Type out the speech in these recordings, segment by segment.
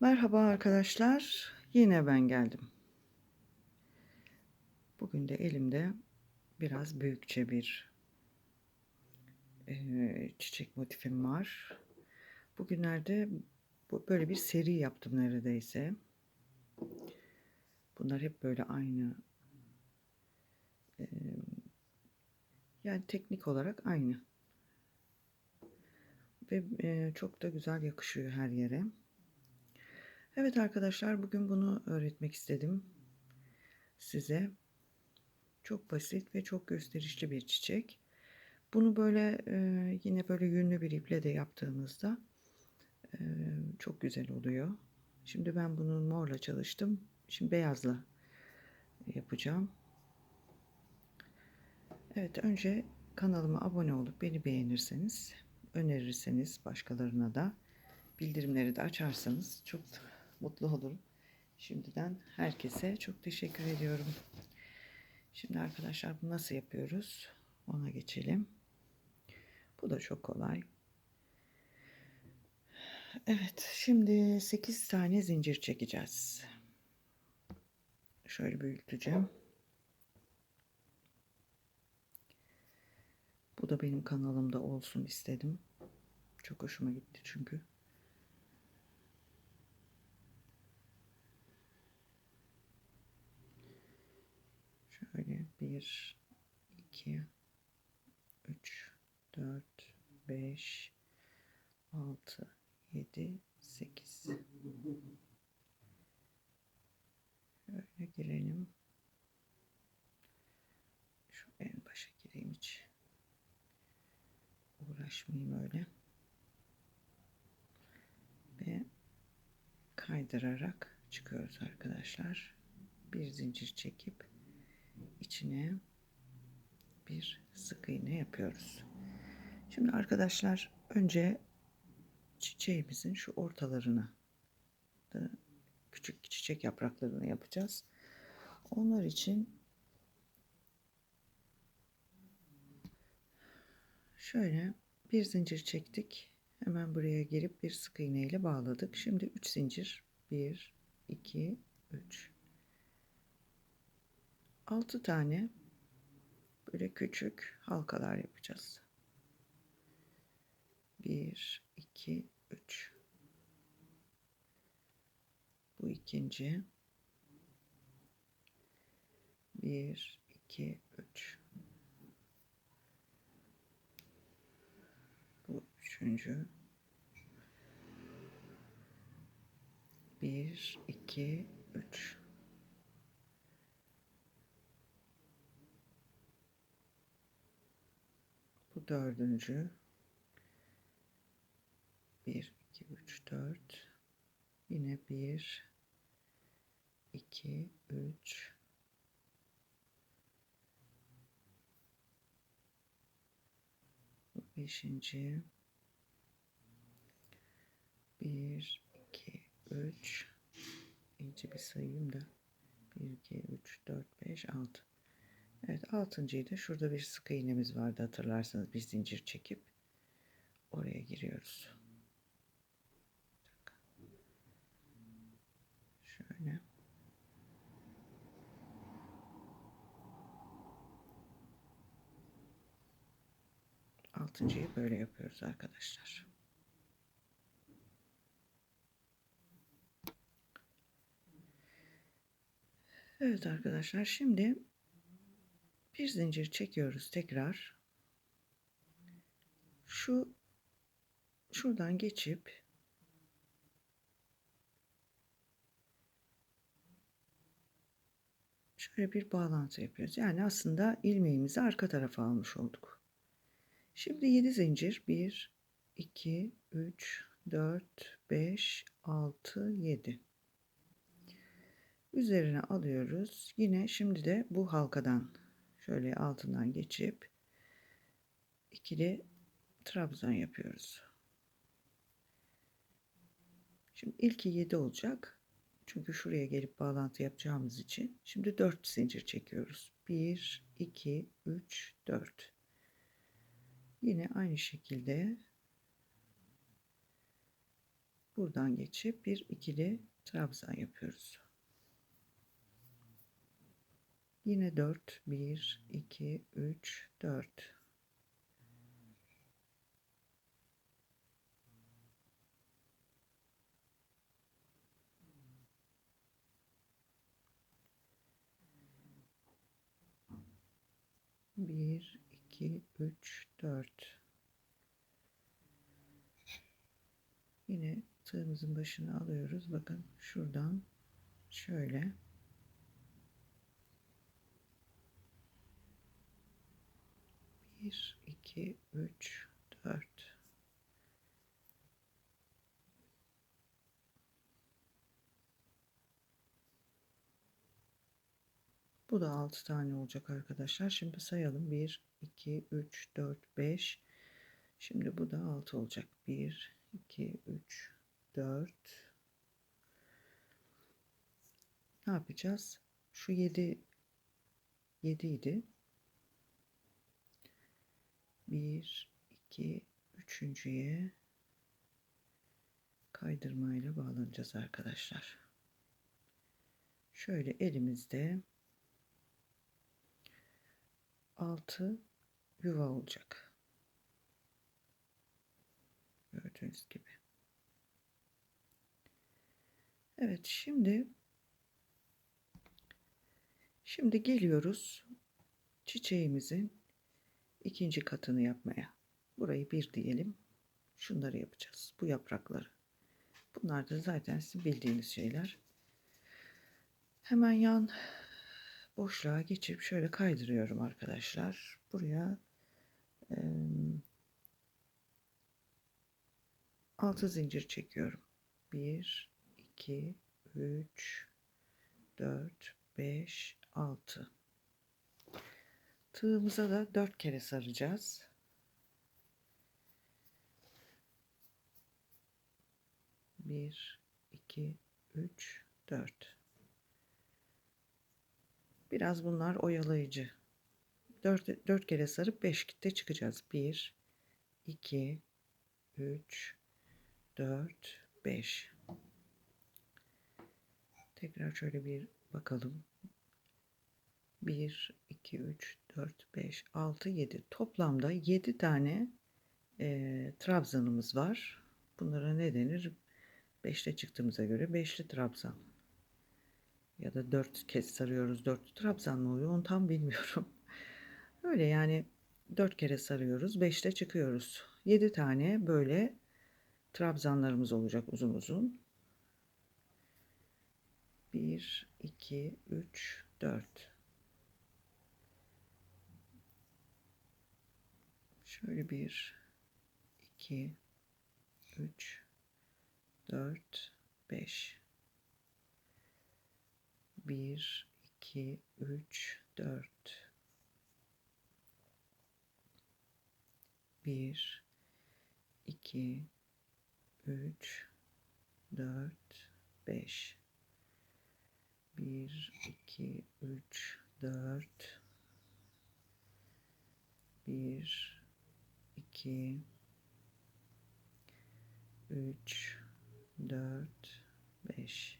Merhaba arkadaşlar. Yine ben geldim. Bugün de elimde biraz büyükçe bir eee, çiçek motifim var. Bugünlerde bu- böyle bir seri yaptım neredeyse. Bunlar hep böyle aynı. eee, yani teknik olarak aynı. Ve eee, çok da güzel yakışıyor her yere. Evet arkadaşlar bugün bunu öğretmek istedim size. Çok basit ve çok gösterişli bir çiçek. Bunu böyle e, yine böyle yünlü bir iple de yaptığınızda e, çok güzel oluyor. Şimdi ben bunun morla çalıştım. Şimdi beyazla yapacağım. Evet önce kanalıma abone olup beni beğenirseniz, önerirseniz başkalarına da bildirimleri de açarsanız çok mutlu olurum. Şimdiden herkese çok teşekkür ediyorum. Şimdi arkadaşlar bunu nasıl yapıyoruz? Ona geçelim. Bu da çok kolay. Evet, şimdi 8 tane zincir çekeceğiz. Şöyle büyüteceğim. Bu da benim kanalımda olsun istedim. Çok hoşuma gitti çünkü. Şöyle 1 2 3 4 5 6 7 8 Şöyle girelim. Şu en başa gireyim hiç. Uğraşmayayım öyle. Ve kaydırarak çıkıyoruz arkadaşlar. Bir zincir çekip içine bir sık iğne yapıyoruz. Şimdi arkadaşlar önce çiçeğimizin şu ortalarına da küçük çiçek yapraklarını yapacağız. Onlar için şöyle bir zincir çektik. Hemen buraya girip bir sık iğne ile bağladık. Şimdi 3 zincir 1 2 3 6 tane böyle küçük halkalar yapacağız. 1 2 3 Bu ikinci. 1 2 3 Bu üçüncü. 1 2 3 Bu dördüncü. 1, 2, 3, 4. Yine 1, 2, 3. Bu beşinci. 1, 2, 3. İyice bir sayayım da. 1, 2, 3, 4, 5, 6. Evet altıncıyı da şurada bir sık iğnemiz vardı hatırlarsanız bir zincir çekip oraya giriyoruz. Şöyle. Altıncıyı böyle yapıyoruz arkadaşlar. Evet arkadaşlar şimdi bir zincir çekiyoruz tekrar. Şu şuradan geçip şöyle bir bağlantı yapıyoruz. Yani aslında ilmeğimizi arka tarafa almış olduk. Şimdi 7 zincir 1 2 3 4 5 6 7 üzerine alıyoruz. Yine şimdi de bu halkadan şöyle altından geçip ikili trabzan yapıyoruz. Şimdi ilki 7 olacak. Çünkü şuraya gelip bağlantı yapacağımız için. Şimdi 4 zincir çekiyoruz. 1, 2, 3, 4. Yine aynı şekilde buradan geçip bir ikili trabzan yapıyoruz. Yine 4 1 2 3 4 1 2 3 4 Yine tığımızın başını alıyoruz. Bakın şuradan şöyle bir, iki, üç, dört. Bu da 6 tane olacak arkadaşlar. Şimdi sayalım. 1, 2, 3, 4, 5. Şimdi bu da 6 olacak. 1, 2, 3, 4. Ne yapacağız? Şu 7 7 idi. 1, 2, üçüncüye kaydırmayla bağlanacağız arkadaşlar. Şöyle elimizde 6 yuva olacak. Gördüğünüz gibi. Evet şimdi şimdi geliyoruz çiçeğimizin ikinci katını yapmaya. Burayı bir diyelim. Şunları yapacağız. Bu yaprakları. Bunlar da zaten sizin bildiğiniz şeyler. Hemen yan boşluğa geçip şöyle kaydırıyorum arkadaşlar. Buraya e, 6 zincir çekiyorum. 1 2 3 4 5 6 Tığımıza da 4 kere saracağız. Bir, iki, üç, dört. Biraz bunlar oyalayıcı. 4, 4 kere sarıp 5 kitle çıkacağız. 1, 2, 3, 4, 5. Tekrar şöyle bir bakalım. 1, 2, 3, 4, 5, 6, 7. Toplamda 7 tane e, trabzanımız var. Bunlara ne denir? 5'te çıktığımıza göre 5'li trabzan. Ya da 4 kez sarıyoruz. 4 trabzan mı oluyor onu tam bilmiyorum. Öyle yani 4 kere sarıyoruz. 5'te çıkıyoruz. 7 tane böyle trabzanlarımız olacak uzun uzun. 1, 2, 3, 4. Şöyle bir, iki, üç, dört, beş. Bir, iki, üç, dört. Bir, iki, üç, dört, beş. Bir, iki, üç, dört. Bir, 2 3 4 5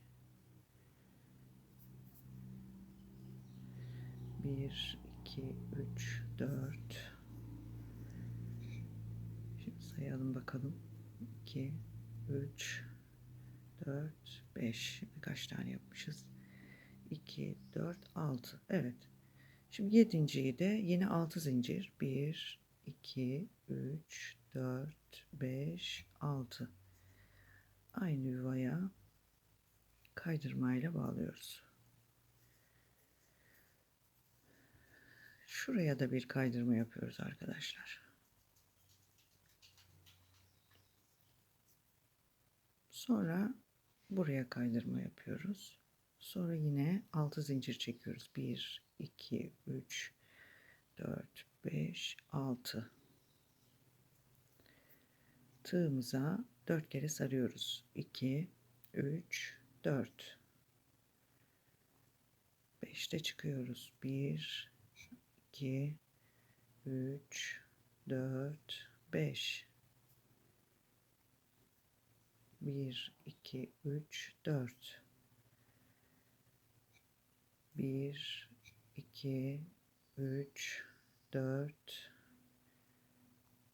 1 2 3 4 Şimdi sayalım bakalım. 2 3 4 5 Şimdi kaç tane yapmışız? 2 4 6 Evet. Şimdi yedinciyi de yine 6 zincir. 1 2 3 4 5 6 aynı yuvaya kaydırmayla bağlıyoruz. Şuraya da bir kaydırma yapıyoruz arkadaşlar. Sonra buraya kaydırma yapıyoruz. Sonra yine 6 zincir çekiyoruz. 1 2 3 4 5 6 tığımıza 4 kere sarıyoruz. 2 3 4 5'te çıkıyoruz. 1 2 3 4 5 1 2 3 4 1 2 3 4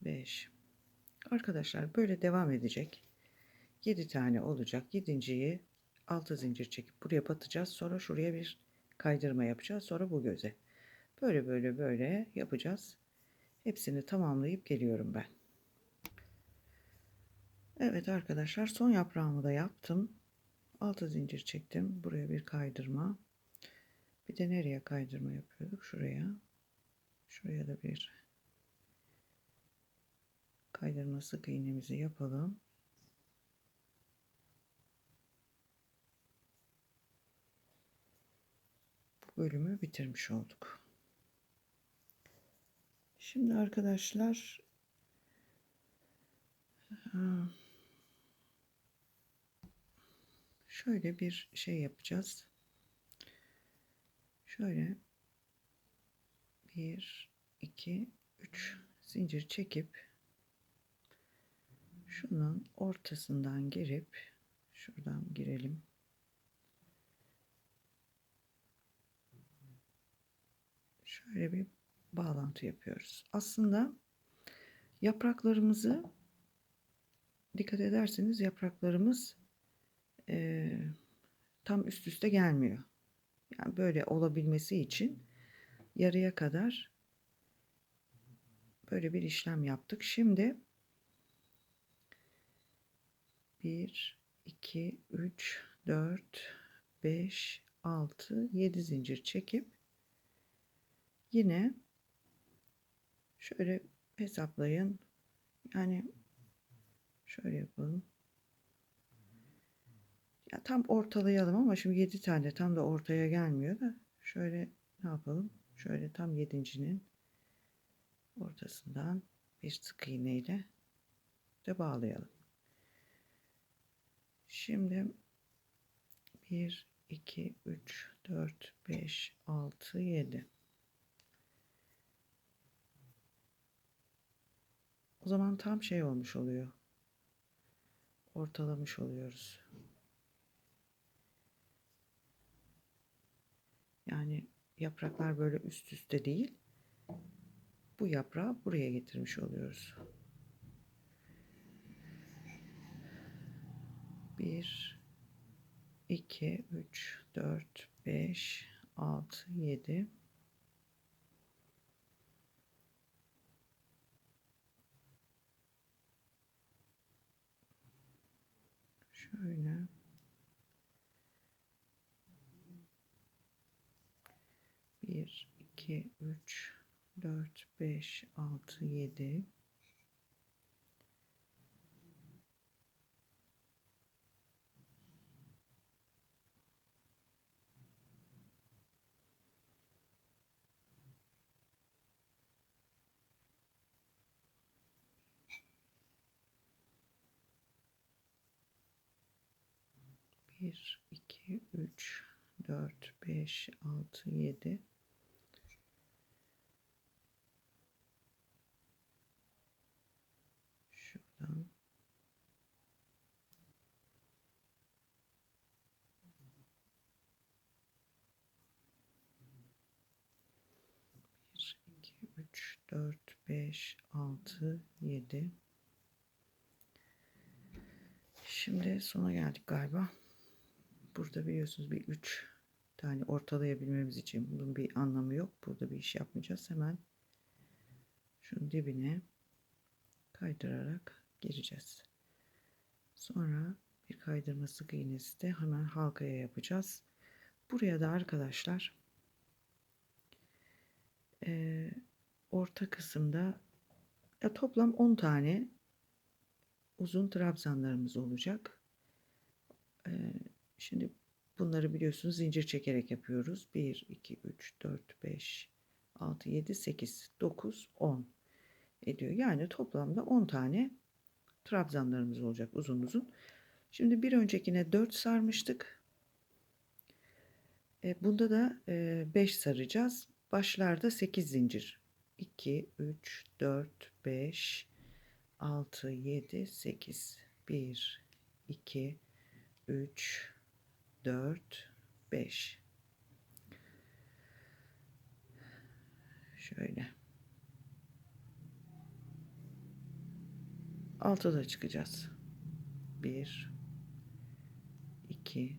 5 Arkadaşlar böyle devam edecek. 7 tane olacak. 7.yi 6 zincir çekip buraya batacağız. Sonra şuraya bir kaydırma yapacağız. Sonra bu göze. Böyle böyle böyle yapacağız. Hepsini tamamlayıp geliyorum ben. Evet arkadaşlar son yaprağımı da yaptım. 6 zincir çektim. Buraya bir kaydırma. Bir de nereye kaydırma yapıyorduk? Şuraya. Şuraya da bir kaydırma sık iğnemizi yapalım. Bu bölümü bitirmiş olduk. Şimdi arkadaşlar şöyle bir şey yapacağız. Şöyle bir, iki, üç zincir çekip şunun ortasından girip şuradan girelim. Şöyle bir bağlantı yapıyoruz. Aslında yapraklarımızı dikkat ederseniz yapraklarımız e, tam üst üste gelmiyor. Yani böyle olabilmesi için yarıya kadar böyle bir işlem yaptık. Şimdi 1 2 3 4 5 6 7 zincir çekip yine şöyle hesaplayın. Yani şöyle yapalım. Ya tam ortalayalım ama şimdi 7 tane tam da ortaya gelmiyor da şöyle ne yapalım? Şöyle tam yedincinin ortasından bir sık iğne ile de bağlayalım. Şimdi 1 2 3 4 5 6 7 O zaman tam şey olmuş oluyor. Ortalamış oluyoruz. Yani yapraklar böyle üst üste değil. Bu yaprağı buraya getirmiş oluyoruz. Bir, iki, üç, dört, beş, altı, yedi. Şöyle. 1, 2, 3, 4, 5, 6, 7, 1, 2, 3, 4, 5, 6, 7, Tamam. Bir, iki, üç, dört, beş, altı, yedi. Şimdi sona geldik galiba. Burada biliyorsunuz bir üç tane ortalayabilmemiz için bunun bir anlamı yok. Burada bir iş yapmayacağız. Hemen şunun dibine kaydırarak gireceğiz. Sonra bir kaydırma sık iğnesi de hemen halkaya yapacağız. Buraya da arkadaşlar e, orta kısımda ya toplam 10 tane uzun trabzanlarımız olacak. E, şimdi bunları biliyorsunuz zincir çekerek yapıyoruz. 1, 2, 3, 4, 5, 6, 7, 8, 9, 10 ediyor. Yani toplamda 10 tane trabzanlarımız olacak uzun uzun. Şimdi bir öncekine 4 sarmıştık. E, bunda da e, 5 saracağız. Başlarda 8 zincir. 2, 3, 4, 5, 6, 7, 8. 1, 2, 3, 4, 5. Şöyle. Altıda çıkacağız. 1, 2,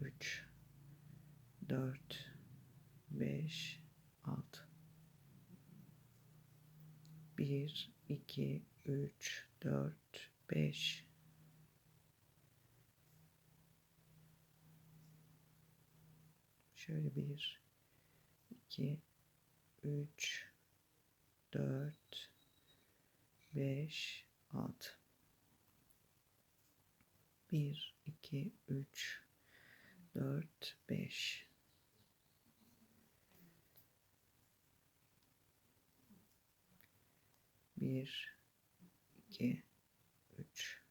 3, 4, 5, 6. 1, 2, 3, 4, 5. Şöyle 1, 2, 3, 4, 5, 6. 1, 2, 3, 4, 5. Bir, iki, üç,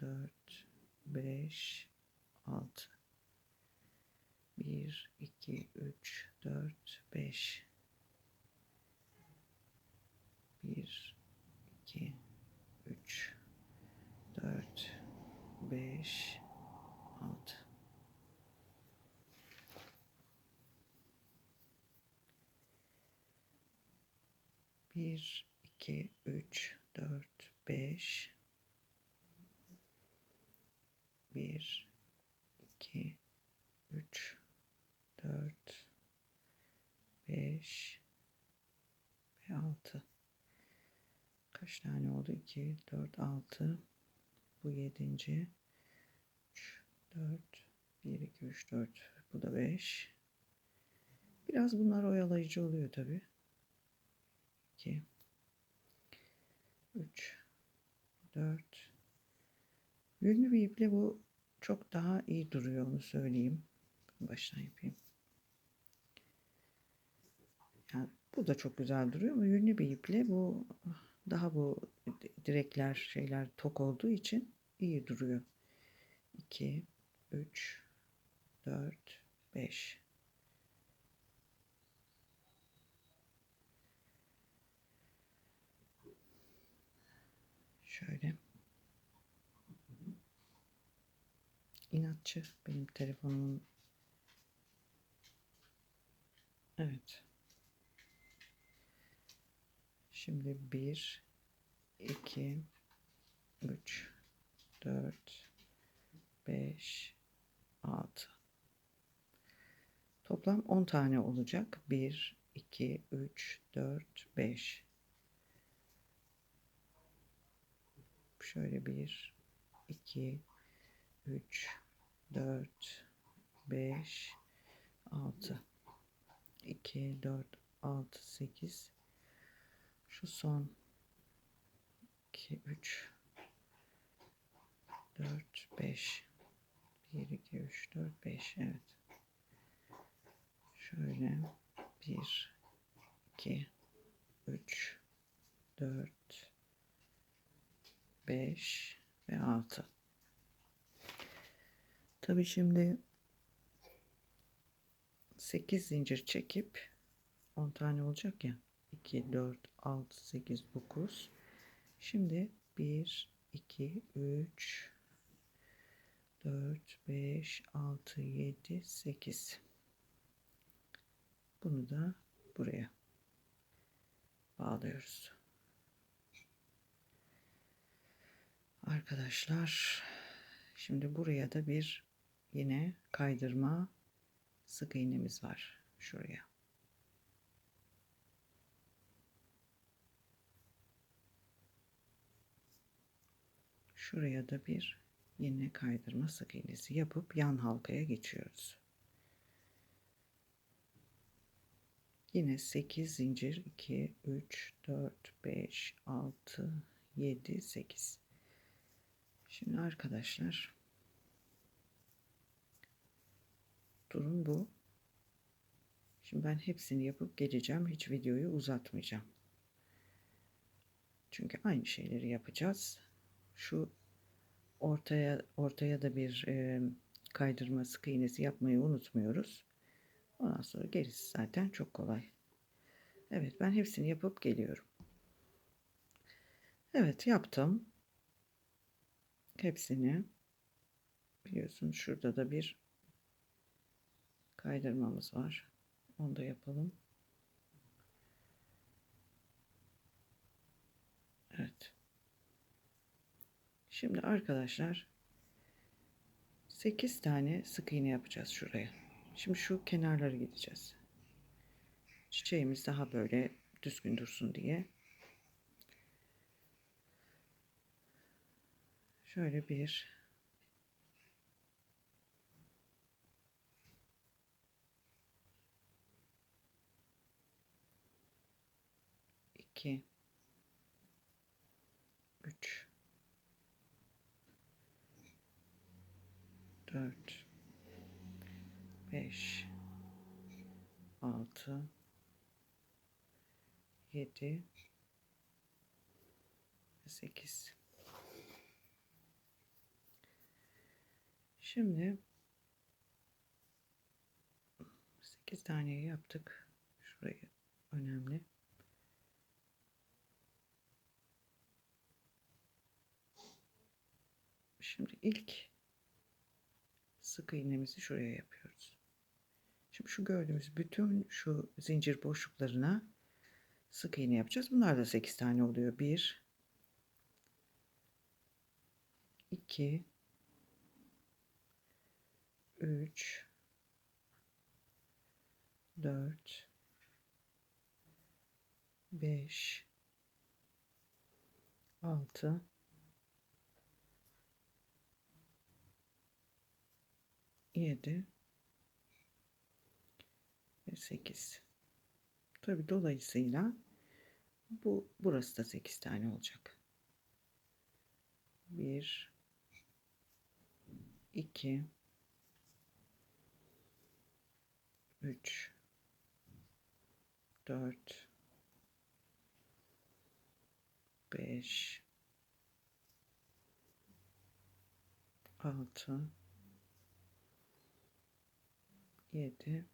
dört, beş, altı. Bir, iki, üç, dört, beş. Bir, iki, 4 5 6 1 2 3 4 5 1 2 3 4 5 ve 6 kaç tane oldu? 2 4 6 bu yedinci. 3, 4, 1, 2, 3, 4. Bu da 5. Biraz bunlar oyalayıcı oluyor tabi. 2, 3, 4. Yünlü bir iple bu çok daha iyi duruyor onu söyleyeyim. Baştan yapayım. Yani bu da çok güzel duruyor ama yünlü bir iple bu daha bu direkler şeyler tok olduğu için iyi duruyor. 2 3 4 5 Şöyle. İnatçı benim telefonumun. Evet. Şimdi 1 2 3 4 5 6 Toplam 10 tane olacak. 1 2 3 4 5 Şöyle 1 2 3 4 5 6 2 4 6 8 şu son 2 3 4 5 1 2 3 4 5 evet. Şöyle. 1 2 3 4 5 ve 6 tabi şimdi 8 zincir çekip 10 tane olacak ya. 2 4 6 8 9 şimdi 1 2 3 4 5 6 7 8 bunu da buraya bağlıyoruz. Arkadaşlar şimdi buraya da bir yine kaydırma sık iğnemiz var şuraya. Şuraya da bir yine kaydırma sık iğnesi yapıp yan halkaya geçiyoruz yine 8 zincir 2 3 4 5 6 7 8 Şimdi arkadaşlar durum bu. Şimdi ben hepsini yapıp geleceğim. Hiç videoyu uzatmayacağım. Çünkü aynı şeyleri yapacağız. Şu ortaya ortaya da bir e, kaydırma sık iğnesi yapmayı unutmuyoruz. Ondan sonra gerisi zaten çok kolay. Evet ben hepsini yapıp geliyorum. Evet yaptım. hepsini biliyorsunuz şurada da bir kaydırmamız var. Onu da yapalım. Evet. Şimdi arkadaşlar 8 tane sık iğne yapacağız şuraya. Şimdi şu kenarları gideceğiz. Çiçeğimiz daha böyle düzgün dursun diye. Şöyle bir iki 4 5 6 7 8 Şimdi 8 taneyi yaptık. Şurayı önemli. Şimdi ilk sık iğnemizi şuraya yapıyoruz. Şimdi şu gördüğümüz bütün şu zincir boşluklarına sık iğne yapacağız. Bunlar da 8 tane oluyor. 1 2 3 4 5 6 7 ve 8 tabi dolayısıyla bu burası da 8 tane olacak. 1 2 3 4 5 6 7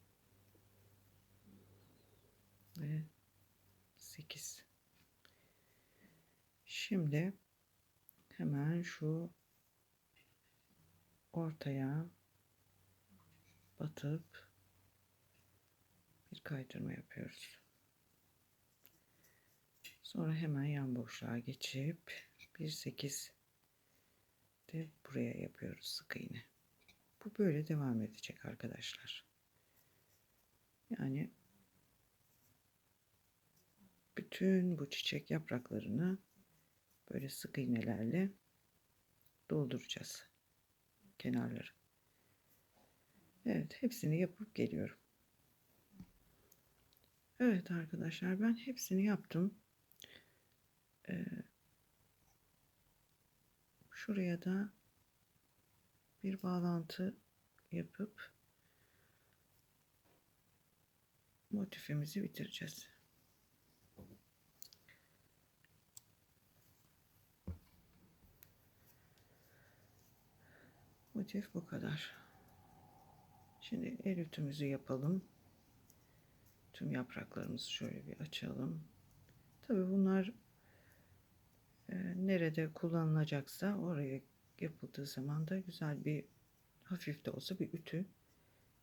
ve 8 şimdi hemen şu ortaya batıp bir kaydırma yapıyoruz. Sonra hemen yan boşluğa geçip bir 8 de buraya yapıyoruz sık iğne. Bu böyle devam edecek arkadaşlar. Yani bütün bu çiçek yapraklarını böyle sık iğnelerle dolduracağız kenarları. Evet hepsini yapıp geliyorum. Evet arkadaşlar ben hepsini yaptım. Ee, şuraya da bir bağlantı yapıp motifimizi bitireceğiz. Motif bu kadar. Şimdi el ütümüzü yapalım. Tüm yapraklarımızı şöyle bir açalım. Tabii bunlar e, nerede kullanılacaksa oraya yapıldığı zaman da güzel bir hafif de olsa bir ütü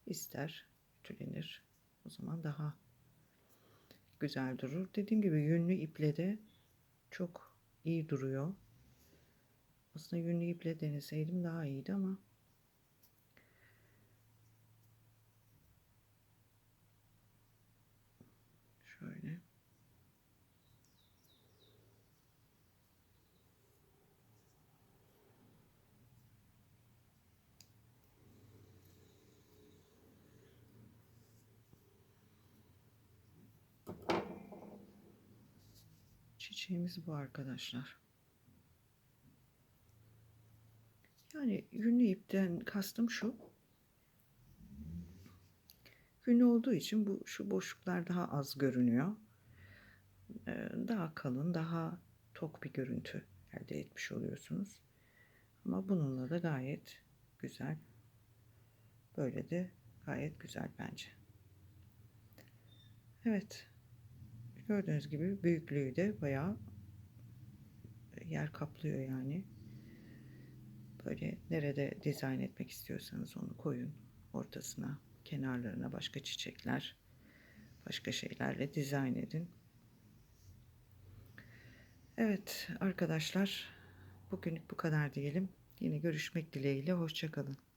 ister. Ütülenir. O zaman daha güzel durur. Dediğim gibi yünlü iple de çok iyi duruyor. Aslında yünlü iple deneseydim daha iyiydi ama şöyle Çiçeğimiz bu arkadaşlar. Yani yünlü ipten kastım şu. Yünlü olduğu için bu şu boşluklar daha az görünüyor. Ee, daha kalın, daha tok bir görüntü elde etmiş oluyorsunuz. Ama bununla da gayet güzel. Böyle de gayet güzel bence. Evet. Gördüğünüz gibi büyüklüğü de bayağı yer kaplıyor yani. Böyle nerede dizayn etmek istiyorsanız onu koyun ortasına, kenarlarına başka çiçekler, başka şeylerle dizayn edin. Evet arkadaşlar, bugünlük bu kadar diyelim. Yine görüşmek dileğiyle, hoşçakalın.